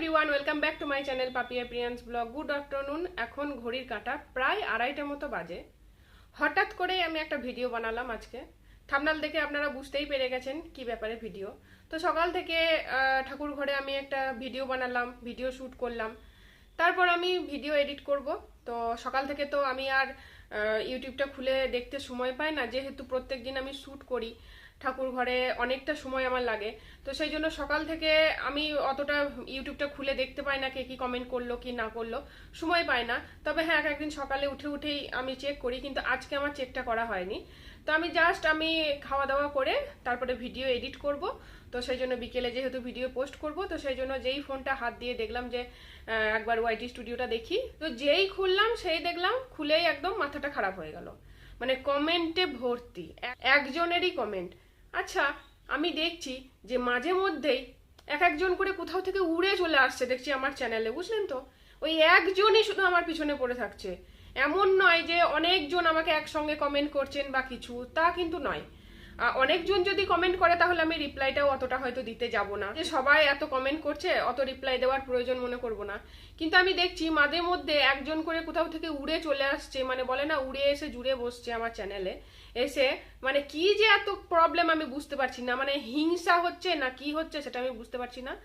Everyone welcome back to my channel Papi Priyans blog good afternoon এখন ঘড়ির কাঁটা প্রায় আড়াইটা মতো বাজে। হঠাৎ করে আমি একটা ভিডিও বানালাম আজকে। থামনাল দেখে আপনারা বুঝতেই পেরে গেছেন কি ব্যাপারে ভিডিও তো সকাল থেকে ঠাকুর ঘরে আমি একটা ভিডিও বানালাম ভিডিও শ্যুট করলাম। তারপর আমি ভিডিও এডিট করব। তো সকাল থেকে তো আমি আর ইউটিউবটা খুলে দেখতে সময় পাই না। যেহেতু প্রত্যেক দিন আমি শ্যুট করি ঠাকুর ঘরে অনেকটা সময় আমার লাগে। তো সেই জন্য সকাল থেকে আমি অতটা ইউটিউবটা খুলে দেখতে পাই না কে কি কমেন্ট করল, কি না করল। সময় পাই না। তবে হ্যাঁ এক একদিন সকালে উঠে উঠেই আমি চেক করি, কিন্তু আজকে আমার চেকটা করা হয়নি। তো আমি জাস্ট আমি খাওয়া দাওয়া করে তারপরে ভিডিও এডিট করব। তো সেই জন্য বিকেলে যেহেতু ভিডিও পোস্ট করব, তো সেই জন্য যেই ফোনটা হাত দিয়ে দেখলাম যে একবার ওয়াইটি স্টুডিওটা দেখি, তো যেই খুললাম সেই দেখলাম খুলেই একদম মাথাটা খারাপ হয়ে গেল। মানে কমেন্টে ভর্তি। একজনেরই কমেন্ট আচ্ছা আমি দেখছি যে মাঝে মধ্যেই এক একজন করে কোথাও থেকে উড়ে চলে আসছে, দেখছি আমার চ্যানেলে বুঝলেন তো? ওই একজনই শুধু আমার পিছনে পড়ে থাকছে। এমন নয় যে অনেকজন আমাকে একসঙ্গে কমেন্ট করছেন বা কিছু, তা কিন্তু নয়। অনেকজন যদি কমেন্ট করে, তাহলে আমি রিপ্লাইটাও অতটা হয়তো দিতে যাব না। যে সবাই এত কমেন্ট করছে, অত রিপ্লাই দেওয়ার প্রয়োজন মনে করব না। কিন্তু আমি দেখছি মাঝে মধ্যে একজন করে কোথাও থেকে উড়ে চলে আসছে মানে বলে না, উড়ে এসে জুড়ে বসছে আমার চ্যানেলে এসে মানে কি যে এত প্রবলেম আমি বুঝতে পারছি না। মানে হিংসা হচ্ছে না কি হচ্ছে সেটা আমি বুঝতে পারছি না।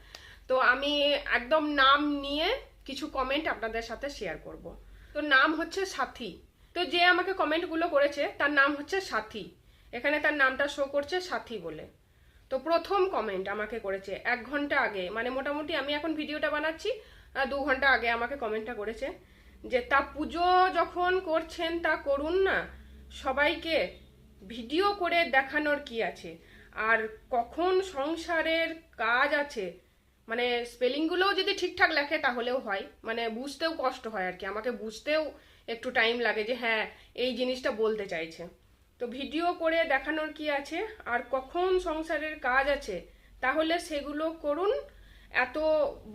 তো আমি একদম নাম নিয়ে কিছু কমেন্ট আপনাদের সাথে শেয়ার করব। তো নাম হচ্ছে সাথী। তো যে আমাকে কমেন্টগুলো করেছে, তার নাম হচ্ছে সাথী। এখানে তার নামটা শো করছে সাথী বলে। তো প্রথম কমেন্ট আমাকে করেছে, এক ঘণ্টা আগে। মানে মোটামুটি আমি এখন ভিডিওটা বানাচ্ছি দু ঘণ্টা আগে আমাকে কমেন্টটা করেছে যে, তা পুজো যখন করছেন তা করুন না, সবাইকে ভিডিও করে দেখানোর কি আছে? আর কখন সংসারের কাজ আছে? মানে স্পেলিংগুলোও যদি ঠিকঠাক লেখে তাহলেও হয়। মানে বুঝতেও কষ্ট হয় আর কি। আমাকে বুঝতেও একটু টাইম লাগে যে হ্যাঁ এই জিনিসটা বলতে চাইছে। তো ভিডিও করে দেখানোর কি আছে? আর কখন সংসারের কাজ আছে? তাহলে সেগুলো করুন। এত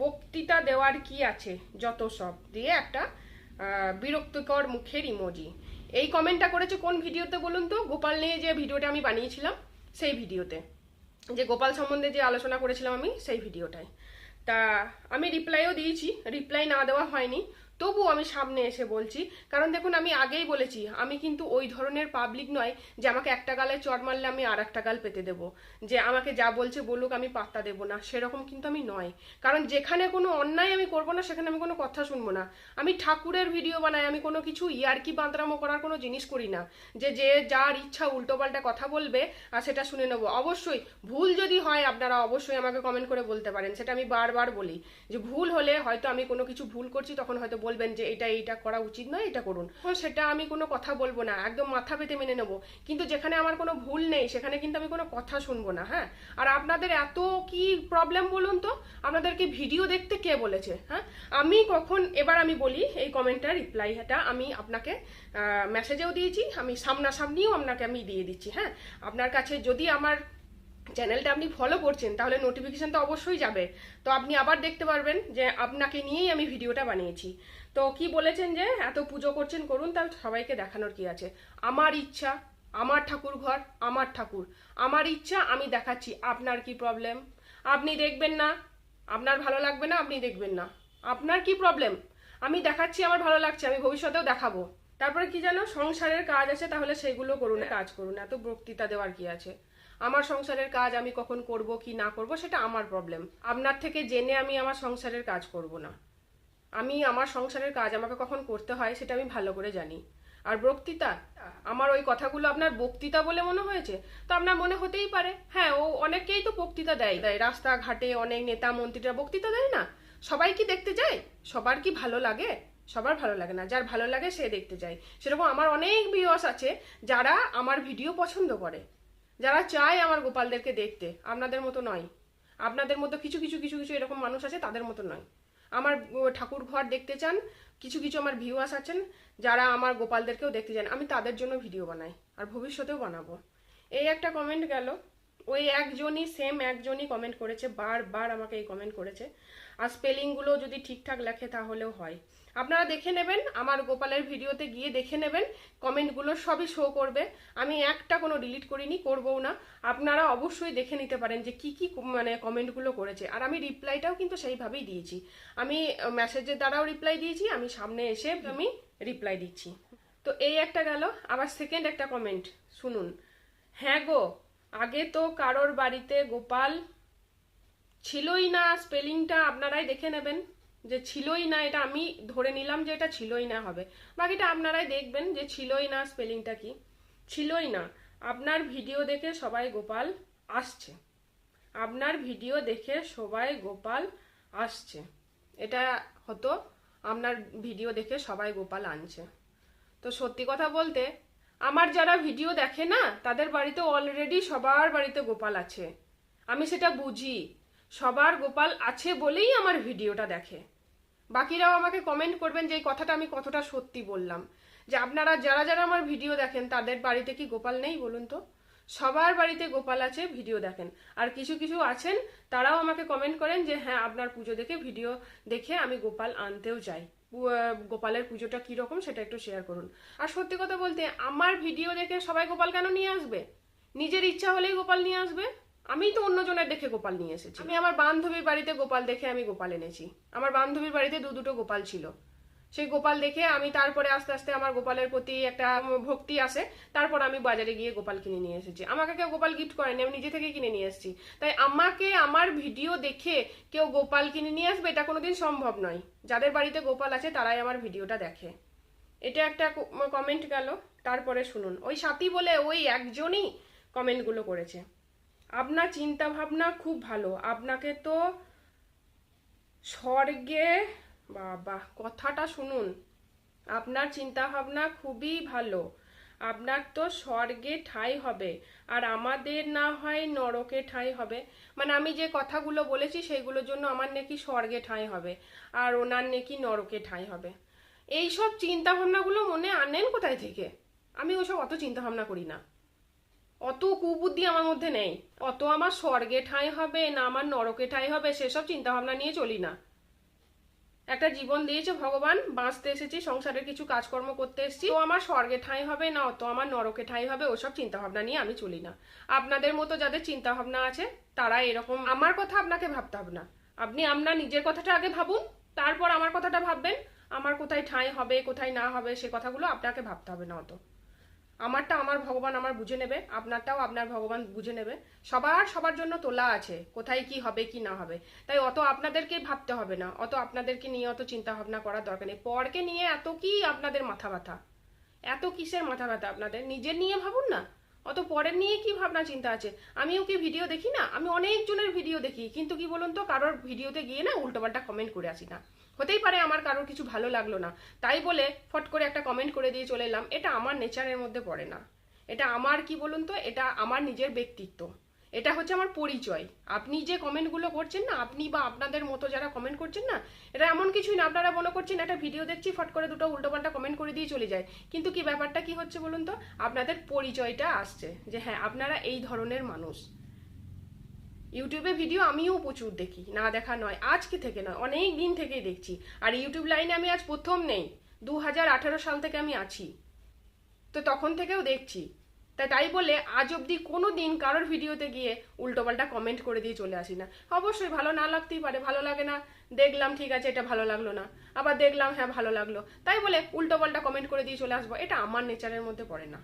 বক্তৃতা দেওয়ার কি আছে? যত সব। দিয়ে একটা বিরক্তিকর মুখের ইমোজি এই কমেন্টটা করেছে কোন ভিডিওতে বলুন তো? গোপাল নিয়ে যে ভিডিওটা আমি বানিয়েছিলাম, সেই ভিডিওতে। যে গোপাল সম্বন্ধে যে আলোচনা করেছিলাম আমি, সেই ভিডিওটায়। তা, আমি রিপ্লাইও দিয়েছি। রিপ্লাই না দেওয়া হয়নি। তবু আমি সামনে এসে বলছি, কারণ দেখুন আমি আগেই বলেছি, আমি কিন্তু ওই ধরনের পাবলিক নয় যে আমাকে একটা গালে চট মারলে আমি আর একটা গাল পেতে দেবো। যে আমাকে যা বলছে বলুক, আমি পাত্তা দেবো না। সেরকম কিন্তু আমি নয়। কারণ যেখানে কোনো অন্যায় আমি করব না, সেখানে আমি কোনো কথা শুনব না। আমি ঠাকুরের ভিডিও বানাই, আমি কোনো কিছু ইয়ারকি বাঁদরামো করার কোনো জিনিস করি না। যে যে যার ইচ্ছা উল্টোপাল্টা কথা বলবে আর সেটা শুনে নেব। অবশ্যই ভুল যদি হয়, আপনারা অবশ্যই আমাকে কমেন্ট করে বলতে পারেন। সেটা আমি বারবার বলি। যে ভুল হলে হয়তো আমি কোনো কিছু ভুল করছি, তখন হয়তো বলবেন যে এটা এইটা করা উচিত নয় এটা করুন। তখন সেটা আমি কোনো কথা বলব না একদম মাথা পেতে মেনে নেব। কিন্তু যেখানে আমার কোনো ভুল নেই সেখানে কিন্তু আমি কোনো কথা শুনব না হ্যাঁ? আর আপনাদের এত কি প্রবলেম বলুন তো? আপনাদেরকে ভিডিও দেখতে কে বলেছে হ্যাঁ? আমি কখন এবার আমি বলি এই কমেন্টটা রিপ্লাইটা আমি আপনাকে মেসেজেও দিয়েছি আমি সামনাসামনিও আপনাকে আমি দিয়ে দিচ্ছি হ্যাঁ? আপনার কাছে যদি আমার চ্যানেলটা আপনি ফলো করছেন তাহলে নোটিফিকেশান তো অবশ্যই যাবে। তো আপনি আবার দেখতে পারবেন যে আপনাকে নিয়েই আমি ভিডিওটা বানিয়েছি। তো কি বলেছেন যে, এত পুজো করছেন, করুন তার সবাইকে দেখানোর কি আছে? আমার ইচ্ছা, আমার ঠাকুর ঘর, আমার ঠাকুর। আমার ইচ্ছা, আমি দেখাচ্ছি। আপনার কি প্রবলেম আপনি দেখবেন না। আপনার ভালো লাগবে না, আপনি দেখবেন না। আপনার কি প্রবলেম আমি দেখাচ্ছি, আমার ভালো লাগছে, আমি ভবিষ্যতেও দেখাবো। তারপরে কি জানো, সংসারের কাজ আছে, তাহলে সেগুলো করুন, কাজ করুন। এত বক্তৃতা দেওয়ার কি আছে? আমার সংসারের কাজ আমি কখন করব, কি না করব, সেটা আমার প্রবলেম আপনার থেকে জেনে আমি আমার সংসারের কাজ করব না। আমি আমার সংসারের কাজ আমাকে কখন করতে হয় সেটা আমি ভালো করে জানি। আর বক্তৃতা, আমার ওই কথাগুলো আপনার বক্তৃতা বলে মনে হয়েছে? তো আপনার মনে হতেই পারে। হ্যাঁ ও অনেকেই তো বক্তৃতা দেয়। দেয় রাস্তাঘাটে অনেক নেতা মন্ত্রীরা বক্তৃতা দেয় না? সবাই কি দেখতে যায়? সবার কি ভালো লাগে? সবার ভালো লাগে না। যার ভালো লাগে সে দেখতে যায়। সেরকম আমার অনেক ভিউয়ার্স আছে যারা আমার ভিডিও পছন্দ করে। যারা চায় আমার গোপালদেরকে দেখতে। আপনাদের মতো নয়। আপনাদের মতো কিছু কিছু কিছু কিছু এরকম মানুষ আছে তাদের মতো নয়। আমার ঠাকুর ঘর দেখতে চান, কিছু কিছু আমার ভিউয়ার্স আছেন, যারা আমার গোপালদেরকেও দেখতে চান, আমি তাদের জন্য ভিডিও বানাই, আর ভবিষ্যতেও বানাবো। এই একটা কমেন্ট গেল, ওই একজনই সেম একজনই কমেন্ট করেছে, বারবার আমাকে এই কমেন্ট করেছে, আর স্পেলিংগুলো যদি ঠিকঠাক লেখে তাহলেও হয়। আপনারা দেখে নেবেন, আমার গোপালের ভিডিওতে গিয়ে দেখে নেবেন, কমেন্টগুলো সবই শো করবে। আমি একটা কোনো ডিলিট করিনি, করবও না। আপনারা অবশ্যই দেখে নিতে পারেন যে কি কি মানে কমেন্টগুলো করেছে। আর আমি রিপ্লাইটাও কিন্তু সেইভাবেই দিয়েছি। আমি মেসেজের দ্বারাও রিপ্লাই দিয়েছি, আমি সামনে এসে আমি রিপ্লাই দিচ্ছি। তো এই একটা গেল। আবার সেকেন্ড একটা কমেন্ট শুনুন। হ্যাঁ গো, আগে তো কারোর বাড়িতে গোপাল ছিলই না স্পেলিংটা আপনারাই দেখে নেবেন। যে ছিলই না, এটা আমি ধরে নিলাম যে এটা ছিলই না হবে। বাকিটা আপনারাই দেখবেন যে ছিলই না স্পেলিংটা কি। ছিলই না, আপনার ভিডিও দেখে সবাই গোপাল আসছে। আপনার ভিডিও দেখে সবাই গোপাল আসছে। এটা হতো, আপনার ভিডিও দেখে সবাই গোপাল আনছে। তো সত্যি কথা বলতে, আমার যারা ভিডিও দেখে না, তাদের বাড়িতে অলরেডি সবার বাড়িতে গোপাল আছে। আমি সেটা বুঝি। সবার গোপাল আছে বলেই আমার ভিডিওটা দেখে। বাকিরাও আমাকে কমেন্ট করবেন যে এই কথাটা আমি কতটা সত্যি বললাম। যে আপনারা যারা যারা আমার ভিডিও দেখেন, তাদের বাড়িতে কি গোপাল নেই বলুন তো? সবার বাড়িতে গোপাল আছে, ভিডিও দেখেন। আর কিছু কিছু আছেন, তারাও আমাকে কমেন্ট করেন যে হ্যাঁ আপনার পুজো দেখে ভিডিও দেখে আমি গোপাল আনতেও যাই। গোপালের পুজোটা কীরকম সেটা একটু শেয়ার করুন। আর সত্যি কথা বলতে, আমার ভিডিও দেখে সবাই গোপাল কেন নিয়ে আসবে? নিজের ইচ্ছা হলেই গোপাল নিয়ে আসবে? আমি তো অন্যজনের দেখে গোপাল নিয়ে এসেছি। আমি আমার বান্ধবীর বাড়িতে গোপাল দেখে আমি গোপাল এনেছি। আমার বান্ধবীর বাড়িতে দু দুটো গোপাল ছিল। সেই গোপাল দেখে আমি তারপরে আস্তে আস্তে আমার গোপালের প্রতি একটা ভক্তি আসে। তারপর আমি বাজারে গিয়ে গোপাল কিনে নিয়ে এসেছি। আমাকে কেউ গোপাল গিফট করেনি, আমি নিজে থেকে কিনে নিয়ে এসেছি। তাই আমাকে আমার ভিডিও দেখে কেউ গোপাল কিনে নিয়ে আসবে, এটা কোনোদিন সম্ভব নয়। যাদের বাড়িতে গোপাল আছে, তারাই আমার ভিডিওটা দেখে। এটা একটা কমেন্ট গেল, তারপরে শুনুন। ওই সাথী বলে ওই একজনই কমেন্টগুলো করেছে। আপনার চিন্তা ভাবনা খুব ভালো। আপনাকে তো স্বর্গে, বাবা, কথাটা শুনুন। আপনার চিন্তা ভাবনা খুবই ভালো। আপনার তো স্বর্গে ঠাঁই হবে, আর আমাদের না হয় নরকে ঠাঁই হবে। মানে আমি যে কথাগুলো বলেছি, সেইগুলোর জন্য আমার নাকি স্বর্গে ঠাঁই হবে, আর ওনার নাকি নরকে ঠাঁই হবে। এই সব চিন্তা ভাবনাগুলো মনে আনেন কোথায় থেকে? আমি ওসব অত চিন্তা ভাবনা করি না। অত কুবুদ্ধি আমার মধ্যে নেই। অত আমার স্বর্গে ঠাঁই হবে, না আমার নরকে ঠাঁই হবে, সেসব চিন্তা ভাবনা নিয়ে চলি না। একটা জীবন দিয়েছে ভগবান, বাঁচতে এসেছি, সংসারের কিছু কাজকর্ম করতে এসেছি। তো আমার স্বর্গে ঠাঁই হবে, না অত আমার নরকে ঠাঁই হবে, ওসব চিন্তা ভাবনা নিয়ে আমি চলি না। আপনাদের মতো যাদের চিন্তা ভাবনা আছে, তারা এরকম আমার কথা আপনাকে ভাবতে হবে না। আপনি আপনার নিজের কথাটা আগে ভাবুন, তারপর আমার কথাটা ভাববেন। আমার কোথায় ঠাঁই হবে, কোথায় না হবে, সে কথাগুলো আপনাকে ভাবতে হবে না অত। আমারটা আমার ভগবান আমার বুঝে নেবে, আপনারটাও আপনার ভগবান বুঝে নেবে। সবার সবার জন্য তোলা আছে, কোথায় কি হবে, কি না হবে। তাই অত আপনাদেরকে ভাবতে হবে না, অত আপনাদেরকে নিয়ে অত চিন্তা ভাবনা করার দরকার নেই। পরকে নিয়ে এত কি আপনাদের মাথা ব্যথা? এত কিসের মাথা ব্যথা আপনাদের? নিজের নিয়ে ভাবুন না। অত পরের নিয়ে কি ভাবনা চিন্তা আছে? আমিও কি ভিডিও দেখি না? আমি অনেকজনের ভিডিও দেখি, কিন্তু কি বলুন তো, কারোর ভিডিওতে গিয়ে না উল্টোপাল্টা কমেন্ট করে আসি না। হতেই পারে আমার কারোর কিছু ভালো লাগল না। তাই বলে ফট করে একটা কমেন্ট করে দিয়ে চলে এলাম, এটা আমার নেচারের মধ্যে পড়ে না। এটা আমার কি বলুন তো, এটা আমার নিজের ব্যক্তিত্ব। এটা হচ্ছে আমার পরিচয়। আপনি যে কমেন্টগুলো করছেন না, আপনি বা আপনাদের মতো যারা কমেন্ট করছেন না এটা এমন কিছুই না, আপনারা মনে করছেন একটা ভিডিও দেখছি, ফট করে দুটো উল্টোপাল্টা কমেন্ট করে দিয়ে চলে যায়। কিন্তু কি ব্যাপারটা কি হচ্ছে বলুন তো, আপনাদের পরিচয়টা আসছে যে হ্যাঁ আপনারা এই ধরনের মানুষ। ইউটিউবে ভিডিও আমিও প্রচুর দেখি, না দেখা নয়, আজকে থেকে নয়, অনেক দিন থেকেই দেখছি। আর ইউটিউব লাইনে আমি আজ প্রথম নেই দু হাজার আঠারো সাল থেকে আমি আছি। তো তখন থেকেও দেখছি। তাই তাই বলে আজ অবধি কোনো দিন কারোর ভিডিওতে গিয়ে উল্টোপাল্টা কমেন্ট করে দিয়ে চলে আসি না। অবশ্যই ভালো না লাগতেই পারে, ভালো লাগে না, দেখলাম ঠিক আছে, এটা ভালো লাগল না, আবার দেখলাম হ্যাঁ ভালো লাগল। তাই বলে উল্টোপাল্টা কমেন্ট করে দিয়ে চলে আসব, এটা আমার নেচারের মধ্যে পড়ে না।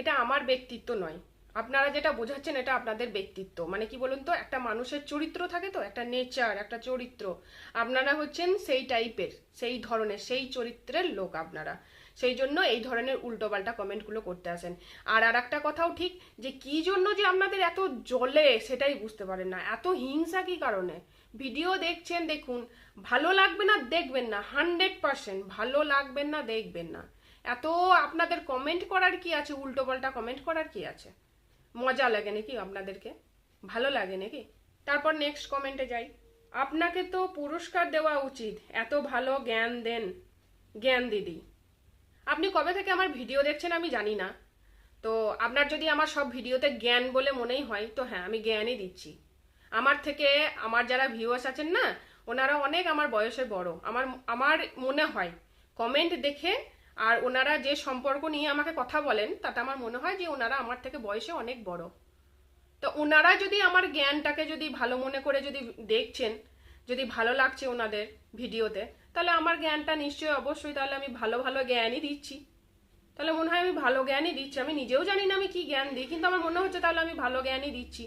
এটা আমার ব্যক্তিত্ব নয়। আপনারা যেটা বোঝাচ্ছেন এটা আপনাদের ব্যক্তিত্ব। মানে কি বলুন তো, একটা মানুষের চরিত্র থাকে তো, একটা নেচার, একটা চরিত্র। আপনারা হচ্ছেন সেই টাইপের, সেই ধরনের, সেই চরিত্রের লোক আপনারা। সেই জন্য এই ধরনের উল্টোপাল্টা কমেন্টগুলো করতে আসেন। আর আর একটা কথাও ঠিক, যে কি জন্য যে আপনাদের এত জলে সেটাই বুঝতে পারেন না। এত হিংসা কি কারণে? ভিডিও দেখছেন, দেখুন, ভালো লাগবে না, দেখবেন না। হান্ড্রেড পার্সেন্ট ভালো লাগবেন না, দেখবেন না। এত আপনাদের কমেন্ট করার কি আছে? উল্টোপাল্টা কমেন্ট করার কি আছে? মজা লাগে নাকি আপনাদেরকে? ভালো লাগে নাকি? তারপর নেক্সট কমেন্টে যাই। আপনাকে তো পুরস্কার দেওয়া উচিত। এত ভালো জ্ঞান দেন, জ্ঞান দিদি। আপনি কবে থেকে আমার ভিডিও দেখছেন আমি জানি না। তো আপনার যদি আমার সব ভিডিওতে জ্ঞান বলে মনেই হয়, তো হ্যাঁ আমি জ্ঞানই দিচ্ছি। আমার থেকে আমার যারা ভিউয়ার্স আছেন না, ওনারা অনেক আমার বয়সে বড়। আমার আমার মনে হয় কমেন্ট দেখে আর ওনারা যে সম্পর্ক নিয়ে আমাকে কথা বলেন, তাতে আমার মনে হয় যে ওনারা আমার থেকে বয়সে অনেক বড়। তো ওনারা যদি আমার জ্ঞানটাকে যদি ভালো মনে করে যদি দেখছেন, যদি ভালো লাগছে ওনাদের ভিডিওতে, তাহলে আমার জ্ঞানটা নিশ্চয়ই অবশ্যই তাহলে আমি ভালো ভালো জ্ঞানই দিচ্ছি। তাহলে মনে হয় আমি ভালো জ্ঞানই দিচ্ছি। আমি নিজেও জানি না আমি কি জ্ঞান দিই, কিন্তু আমার মনে হচ্ছে তাহলে আমি ভালো জ্ঞানই দিচ্ছি।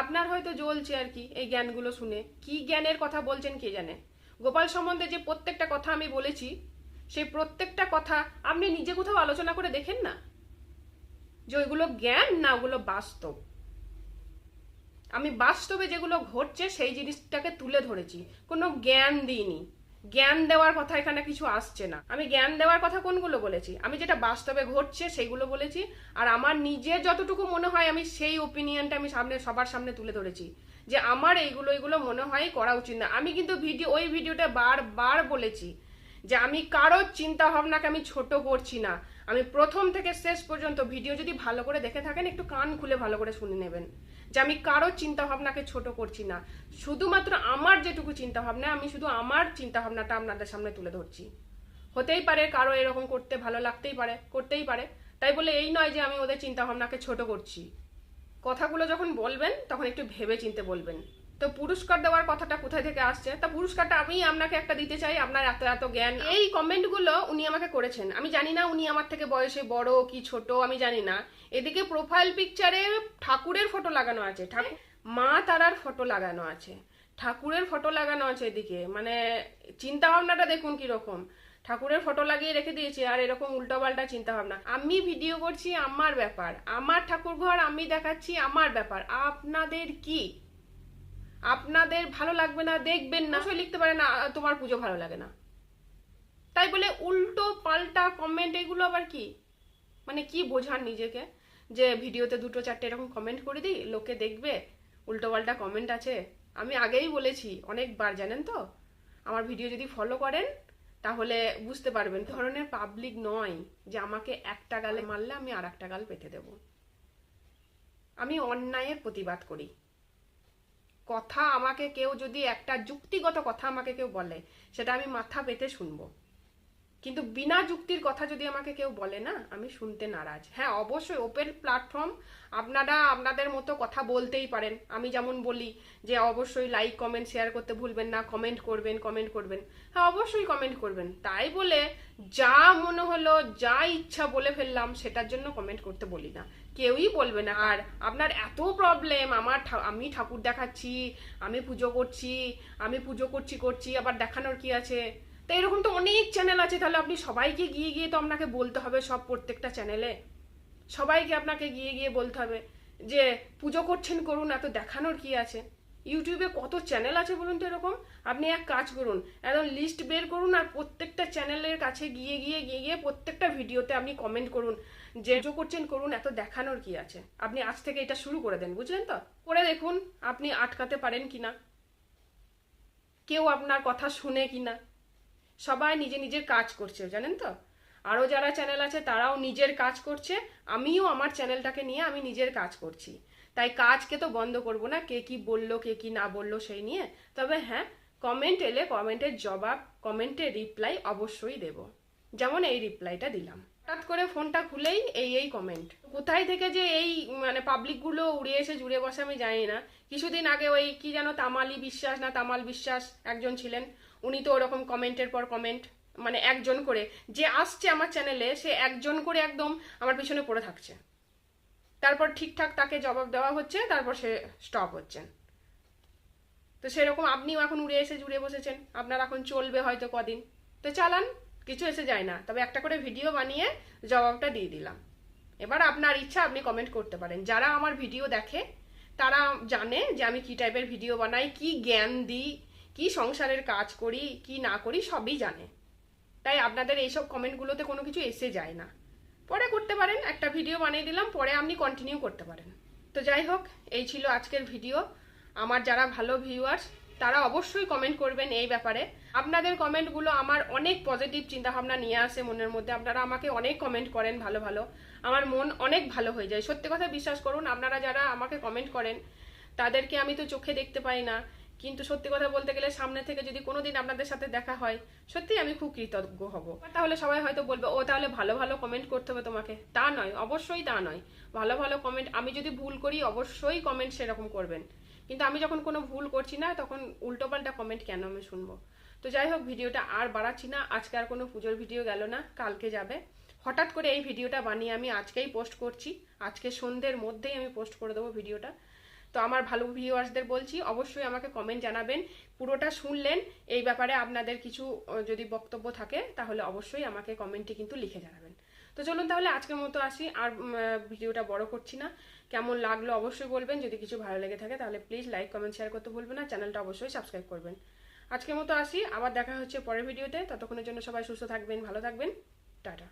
আপনার হয়তো জ্বলছে আর কি এই জ্ঞানগুলো শুনে। কি জ্ঞানের কথা বলছেন কে জানে? গোপাল সম্বন্ধে যে প্রত্যেকটা কথা আমি বলেছি সেই প্রত্যেকটা কথা আপনি নিজে কোথাও আলোচনা করে দেখেন না? যে ওইগুলো জ্ঞান না ওগুলো বাস্তব? আমি বাস্তবে যেগুলো ঘটছে সেই জিনিসটাকে তুলে ধরেছি। কোনো জ্ঞান দিইনি। জ্ঞান দেওয়ার কথা এখানে কিছু আসছে না। আমি জ্ঞান দেওয়ার কথা কোনগুলো বলেছি? আমি যেটা বাস্তবে ঘটছে সেইগুলো বলেছি। আর আমার নিজের যতটুকু মনে হয় আমি সেই ওপিনিয়নটা আমি সামনে, সবার সামনে তুলে ধরেছি। যে আমার এইগুলো এইগুলো মনে হয় করা উচিত না। আমি কিন্তু ভিডিও, ওই ভিডিওটা বারবার বলেছি। যে আমি কারোর চিন্তা ভাবনাকে আমি ছোট করছি না। আমি প্রথম থেকে শেষ পর্যন্ত ভিডিও যদি ভালো করে দেখে থাকেন, একটু কান খুলে ভালো করে শুনে নেবেন। যে আমি কারোর চিন্তা ভাবনাকে ছোট করছি না। শুধুমাত্র আমার যেটুকু চিন্তা ভাবনা আমি শুধু আমার চিন্তা ভাবনাটা আপনাদের সামনে তুলে ধরছি। হতেই পারে কারও এরকম করতে ভালো লাগতেই পারে, করতেই পারে। তাই বলে এই নয় যে আমি ওদের চিন্তা ভাবনাকে ছোট করছি। কথাগুলো যখন বলবেন, তখন একটু ভেবে চিনতে বলবেন। তো পুরস্কার দেওয়ার কথাটা কোথায় থেকে আসছে? তা পুরস্কারটা আমি আপনাকে একটা দিতে চাই, আপনার এত এত জ্ঞান। এই কমেন্টগুলো উনি আমাকে করেছেন। আমি জানি না উনি আমার থেকে বয়সে বড় কি ছোট, আমি জানি না। এদিকে প্রোফাইল পিকচারে ঠাকুরের ফটো লাগানো আছে। ঠাকুর, মা তারার ফটো লাগানো আছে। ঠাকুরের ফটো লাগানো আছে এদিকে। মানে চিন্তা ভাবনাটা দেখুন কীরকম। ঠাকুরের ফটো লাগিয়ে রেখে দিয়েছি, আর এরকম উল্টোপাল্টা চিন্তা ভাবনা আমি ভিডিও করছি আমার ব্যাপার। আমার ঠাকুর ঘর আমি দেখাচ্ছি আমার ব্যাপার। আপনাদের কি? আপনাদের ভালো লাগবে না, দেখবেন না। সে লিখতে পারে না তোমার পুজো ভালো লাগে না। তাই বলে উল্টো পাল্টা কমেন্ট এগুলো আবার কি? মানে কি বোঝান নিজেকে? যে ভিডিওতে দুটো চারটে এরকম কমেন্ট করে দিই, লোকে দেখবে, উল্টো পাল্টা কমেন্ট আছে। আমি আগেই বলেছি অনেকবার, জানেন তো? আমার ভিডিও যদি ফলো করেন, তাহলে বুঝতে পারবেন ধরনের পাবলিক নয় যে আমাকে একটা গালে মারলে আমি আর একটা গাল পেতে দেব। আমি অন্যায়ের প্রতিবাদ করি। কথা আমাকে কেউ যদি একটা যুক্তিগত কথা আমাকে কেউ বলে, সেটা আমি মাথা পেতে শুনব। কিন্তু বিনা যুক্তির কথা যদি আমাকে কেউ বলে না, আমি শুনতে নারাজ। হ্যাঁ অবশ্যই ওপেন প্ল্যাটফর্ম আপনারা আপনাদের মতো কথা বলতেই পারেন। আমি যেমন বলি যে অবশ্যই লাইক কমেন্ট শেয়ার করতে ভুলবেন না কমেন্ট করবেন কমেন্ট করবেন। হ্যাঁ অবশ্যই কমেন্ট করবেন। তাই বলে যা মনে হলো, যা ইচ্ছা বলে ফেললাম, সেটার জন্য কমেন্ট করতে বলি না। কেউই বলবে না। আর আপনার এত প্রবলেম আমার আমি ঠাকুর দেখাচ্ছি, আমি পুজো করছি, আমি পুজো করছি করছি, আবার দেখানোর কি আছে? তো এরকম তো অনেক চ্যানেল আছে, তাহলে আপনি সবাইকে গিয়ে গিয়ে তো আপনাকে বলতে হবে সব প্রত্যেকটা চ্যানেলে সবাইকে আপনাকে গিয়ে গিয়ে বলতে হবে যে, পুজো করছেন করুন, এত দেখানোর কি আছে? ইউটিউবে কত চ্যানেল আছে বলুন তো এরকম? আপনি এক কাজ করুন, একদম লিস্ট বের করুন আর প্রত্যেকটা চ্যানেলের কাছে গিয়ে গিয়ে গিয়ে গিয়ে প্রত্যেকটা ভিডিওতে আপনি কমেন্ট করুন যে, পুজো করছেন করুন, এত দেখানোর কি আছে? আপনি আজ থেকে এটা শুরু করে দেন, বুঝলেন তো? করে দেখুন, আপনি আটকাতে পারেন কিনা? কেউ আপনার কথা শুনে কিনা? সবাই নিজে নিজের কাজ করছে, জানেন তো? আরও যারা চ্যানেল আছে তারাও নিজের কাজ করছে, আমিও আমার চ্যানেলটাকে নিয়ে আমি নিজের কাজ করছি। তাই কাজকে তো বন্ধ করব না, কে কি বলল, কে কি না বলল সেই নিয়ে। তবে হ্যাঁ কমেন্ট এলে কমেন্টের জবাব কমেন্টের রিপ্লাই অবশ্যই দেব। যেমন এই রিপ্লাইটা দিলাম। হঠাৎ করে ফোনটা খুলেই এই এই কমেন্ট কোথায় থেকে যে এই মানে পাবলিকগুলো উড়ে এসে জুড়ে বসে আমি জানি না। কিছুদিন আগে ওই কি যেন তামালি বিশ্বাস না তামাল বিশ্বাস একজন ছিলেন উনি তো ওরকম কমেন্টের পর কমেন্ট মানে একজন করে, যে আসছে আমার চ্যানেলে, সে একজন করে একদম আমার পিছনে পড়ে থাকছে। তারপর ঠিকঠাক তাকে জবাব দেওয়া হচ্ছে, তারপর সে স্টপ হচ্ছেন। তো সেরকম আপনিও এখন উড়ে এসে জুড়ে বসেছেন, আপনার এখন চলবে হয়তো কদিন। তো চালান, কিছু এসে যায় না। তবে একটা করে ভিডিও বানিয়ে জবাবটা দিয়ে দিলাম। এবার আপনার ইচ্ছা, আপনি কমেন্ট করতে পারেন। যারা আমার ভিডিও দেখে, তারা জানে যে আমি কি টাইপের ভিডিও বানাই, কি জ্ঞান দিই কি সংসারের কাজ করি, কি না করি সবই জানে। তাই আপনাদের এইসব কমেন্টগুলোতে কোনো কিছু এসে যায় না। পরে করতে পারেন, একটা ভিডিও বানিয়ে দিলাম, পরে আপনি কন্টিনিউ করতে পারেন। তো যাই হোক, এই ছিল আজকের ভিডিও আমার যারা ভালো ভিউয়ার্স তারা অবশ্যই কমেন্ট করবেন এই ব্যাপারে। আপনাদের কমেন্টগুলো আমার অনেক পজিটিভ চিন্তাভাবনা নিয়ে আসে মনের মধ্যে। আপনারা আমাকে অনেক কমেন্ট করেন ভালো ভালো। আমার মন অনেক ভালো হয়ে যায়। সত্যি কথা বিশ্বাস করুন, আপনারা যারা আমাকে কমেন্ট করেন, তাদেরকে আমি তো চোখে দেখতে পাই না। কিন্তু সত্যি কথা বলতে গেলে সামনে থেকে যদি কোনোদিন আপনাদের সাথে দেখা হয় সত্যি আমি খুব কৃতজ্ঞ হব। তাহলে সবাই হয়তো বলবে, ও তাহলে ভালো ভালো কমেন্ট করতে হবে তোমাকে। তা নয়, অবশ্যই তা নয়। ভালো ভালো কমেন্ট আমি যদি ভুল করি, অবশ্যই কমেন্ট সেরকম করবেন। কিন্তু আমি যখন কোনো ভুল করছি না, তখন উল্টোপাল্টা কমেন্ট কেন আমি শুনব? তো যাই হোক, ভিডিওটা আর বাড়াচ্ছি না। আজকে আর কোনো পুজোর ভিডিও গেল না, কালকে যাবে। হঠাৎ করে এই ভিডিওটা বানিয়ে আমি আজকেই পোস্ট করছি। আজকে সন্ধ্যের মধ্যেই আমি পোস্ট করে দেবো ভিডিওটা তো আমার ভালো ভিউয়ার্সদের বলছি, অবশ্যই আমাকে কমেন্ট জানাবেন। পুরোটা শুনলেন, এই ব্যাপারে আপনাদের কিছু যদি বক্তব্য থাকে, তাহলে অবশ্যই আমাকে কমেন্টে কিন্তু লিখে জানাবেন। তো চলুন তাহলে আজকের মতো আসি, আর ভিডিওটা বড় করছি না। কেমন লাগল অবশ্যই বলবেন, যদি কিছু ভালো লেগে থাকে তাহলে প্লিজ লাইক কমেন্ট শেয়ার করতে ভুলবেন না চ্যানেলটা অবশ্যই সাবস্ক্রাইব করবেন। আজকের মতো আসি, আবার দেখা হচ্ছে পরের ভিডিওতে, ততক্ষণের জন্য সবাই সুস্থ থাকবেন, ভালো থাকবেন, টাটা।